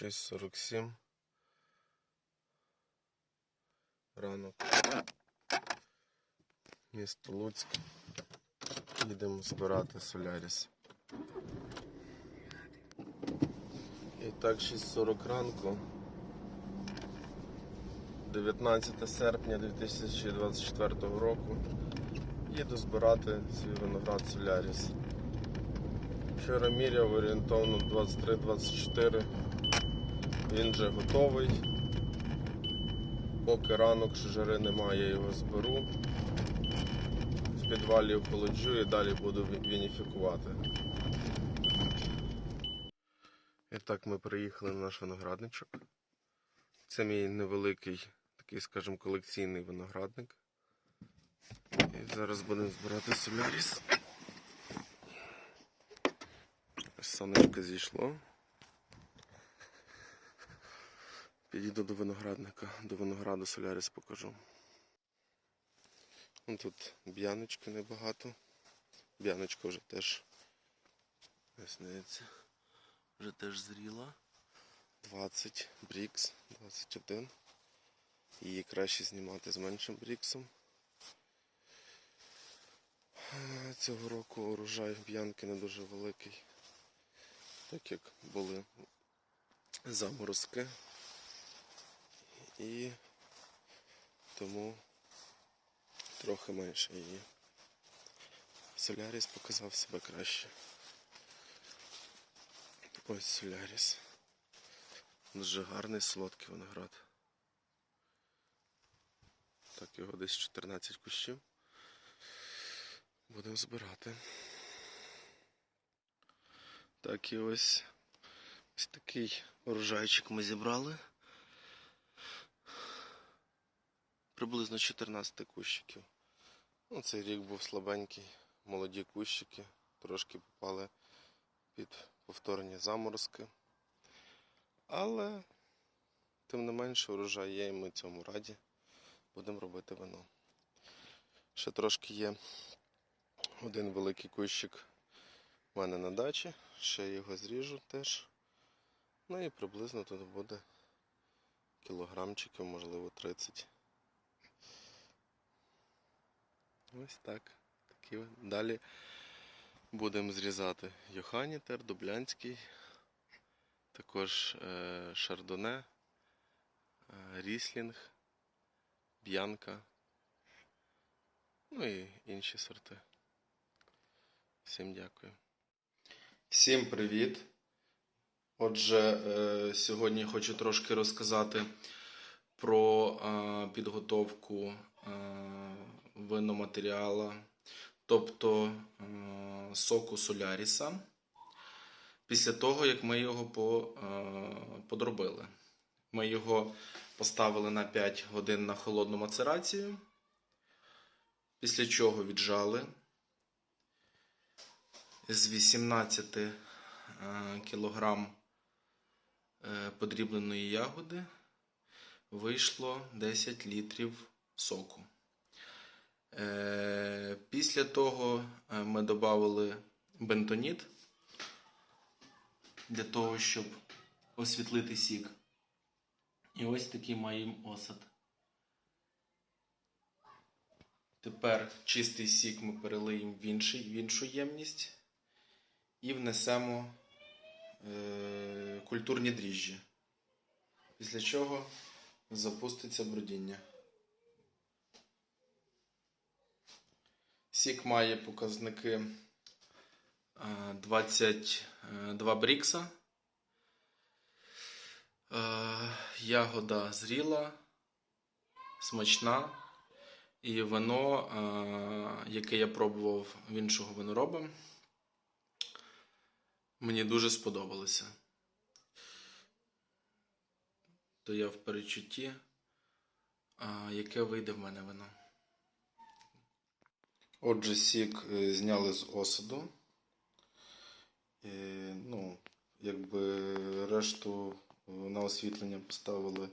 6.47. Ранок. Місто Луцьк. Їдемо збирати Соляріс. І так, 6.40 ранку. 19 серпня 2024 року. Їду збирати свій виноград Соляріс. Вчора міряв орієнтовно 23-24. Він вже готовий. Поки ранок ще жари немає, я його зберу. В підвалі охолоджу і далі буду вініфікувати. І так ми приїхали на наш виноградничок. Це мій невеликий, такий, скажімо, колекційний виноградник. І зараз будемо збирати соляріс. Сонечко зійшло. Підійду до виноградника, до винограду соляріс покажу. Вон Тут б'яночки небагато. Б'яночка вже теж ось вже теж зріла. 20 брікс, 21. Її краще знімати з меншим бріксом. Цього року урожай б'янки не дуже великий, так як були заморозки. І тому трохи менше її. Соляріс показав себе краще. Ось Соляріс. Дуже гарний солодкий виноград. Так, його десь 14 кущів. Будемо збирати. Так, і ось ось такий урожайчик ми зібрали. Приблизно 14 кущиків. Ну, цей рік був слабенький, молоді кущики, трошки попали під повторні заморозки. Але, тим не менше, урожай є, і ми цьому раді. Будемо робити вино. Ще трошки є один великий кущик в мене на дачі. Ще його зріжу теж. Ну і приблизно тут буде кілограмчиків, можливо, 30. Ось так. Такі. Далі будемо зрізати Йоханітер, Дублянський, також е, Шардоне, е, Ріслінг, Б'янка, ну і інші сорти. Всім дякую. Всім привіт! Отже, е, сьогодні хочу трошки розказати про підготовку виноматеріала, тобто е, соку Соляріса, після того, як ми його е, подробили. Ми його поставили на 5 годин на холодну мацерацію, після чого віджали з 18 е, е, подрібленої ягоди вийшло 10 літрів соку. Е, Після того е, ми додали бентоніт для того, щоб освітлити сік. І ось такий маємо осад. Тепер чистий сік ми перелиємо в, інший, в іншу ємність і внесемо е, культурні дріжджі. Після чого запуститься бродіння. Сік має показники е, 22 брікса. Е, Ягода зріла, смачна. І вино, е, яке я пробував в іншого винороба, мені дуже сподобалося. То я в перечутті, яке вийде в мене вино. Отже, сік е, зняли з осаду. І, ну, якби решту е, на освітлення поставили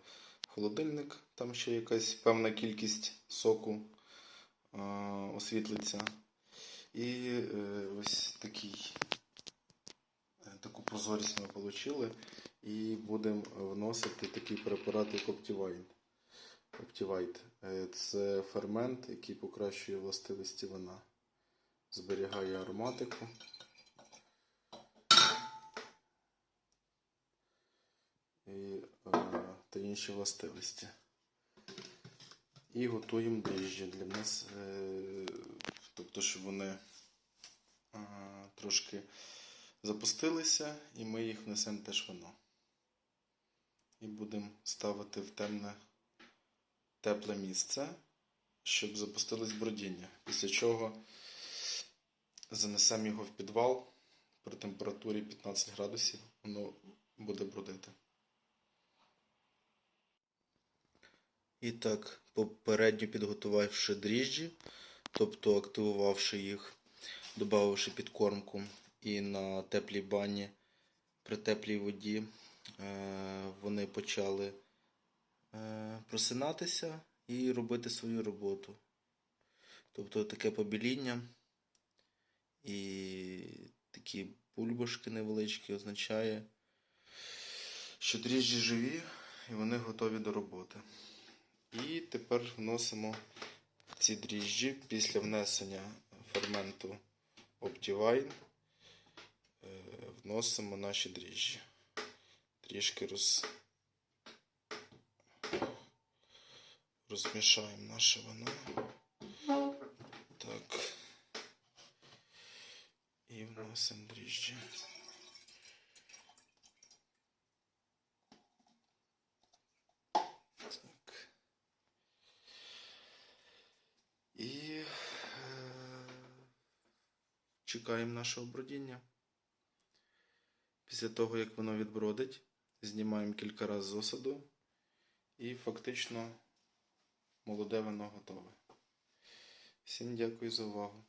холодильник, там ще якась певна кількість соку е, освітлиться. І е, ось такий, е, таку прозорість ми отримали. і будемо вносити такий препарат, як Optivine. Optivite. Е, Це фермент, який покращує властивості вина. Зберігає ароматику. І, е, та інші властивості. І готуємо дріжджі для нас, е, тобто, щоб вони трошки запустилися, і ми їх внесемо теж вино. І будемо ставити в темне тепле місце, щоб запустилось бродіння. Після чого занесемо його в підвал при температурі 15 градусів, воно буде бродити. І так, попередньо підготувавши дріжджі, тобто активувавши їх, додавши підкормку і на теплій бані при теплій воді, е, вони почали просинатися і робити свою роботу. Тобто таке побіління і такі бульбашки невеличкі означає, що дріжджі живі і вони готові до роботи. І тепер вносимо ці дріжджі після внесення ферменту Optivine. е, Вносимо наші дріжджі. Трішки роз... розмішаємо наше вино. Так. І вносимо дріжджі. Так. І е, чекаємо нашого бродіння. Після того, як воно відбродить, знімаємо кілька разів з осаду і фактично молоде вино готове. Всім дякую за увагу.